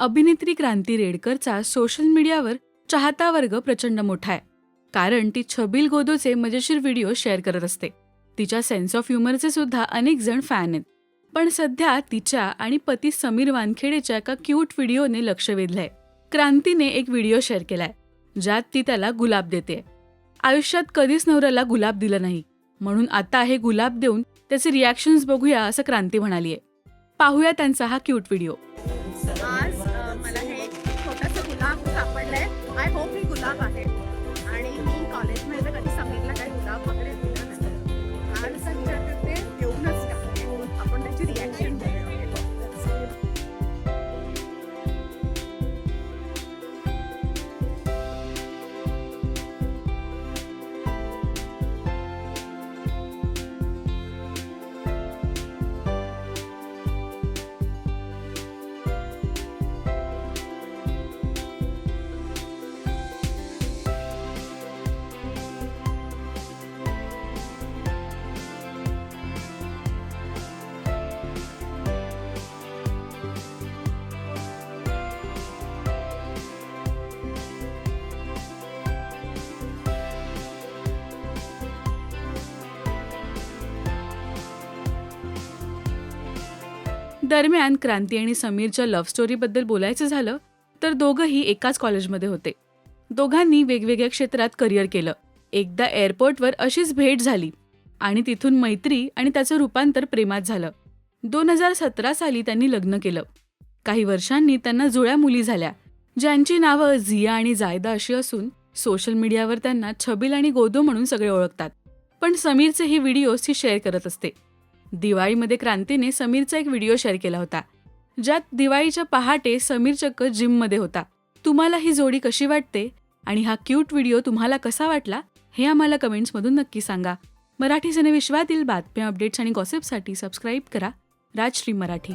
अभिनेत्री क्रांती रेडकरचा सोशल मीडियावर चाहता वर्ग प्रचंड मोठा आहे. कारण ती छबिल गोदोचे मजेशीर व्हिडिओ शेअर करत असते. तिच्या सेन्स ऑफ ह्युमरचे सुद्धा अनेक जण फॅन आहेत. पण सध्या तिच्या आणि पती समीर वानखेडेच्या एका क्यूट व्हिडिओने लक्ष वेधलंय. क्रांतीने एक व्हिडिओ शेअर केलाय ज्यात ती त्याला गुलाब देते आयुष्यात कधीच नवऱ्याला गुलाब दिलं नाही. म्हणून आता हे गुलाब देऊन त्याचे रिॲक्शन्स बघूया असं क्रांती म्हणालीये. पाहूया त्यांचा हा क्यूट व्हिडिओ. आय होप मी गुलाब आहे. आणि मी कॉलेजमध्ये दरम्यान क्रांती आणि समीरच्या लव्ह स्टोरीबद्दल बोलायचं झालं तर दोघंही एकाच कॉलेजमध्ये होते. दोघांनी वेगवेगळ्या क्षेत्रात करिअर केलं. एकदा एअरपोर्टवर अशीच भेट झाली. आणि तिथून मैत्री आणि त्याचं रूपांतर प्रेमात झालं. दोन हजार सतरा साली त्यांनी लग्न केलं. काही वर्षांनी त्यांना जुळ्या मुली झाल्या. ज्यांची नावं झिया आणि जायदा अशी असून सोशल मीडियावर त्यांना छबिल आणि गोदो म्हणून सगळे ओळखतात. पण समीरचे ही व्हिडिओज ती शेअर करत असते. दिवाळीमध्ये क्रांतीने समीरचा एक व्हिडिओ शेअर केला होता ज्यात दिवाळीच्या पहाटे समीर चक्क जिममध्ये होता. तुम्हाला ही जोडी कशी वाटते आणि हा क्यूट व्हिडिओ तुम्हाला कसा वाटला हे आम्हाला कमेंट्समधून नक्की सांगा. मराठी सिनेविश्वातील बातम्या अपडेट्स आणि गॉसिपसाठी सबस्क्राईब करा. राजश्री मराठी.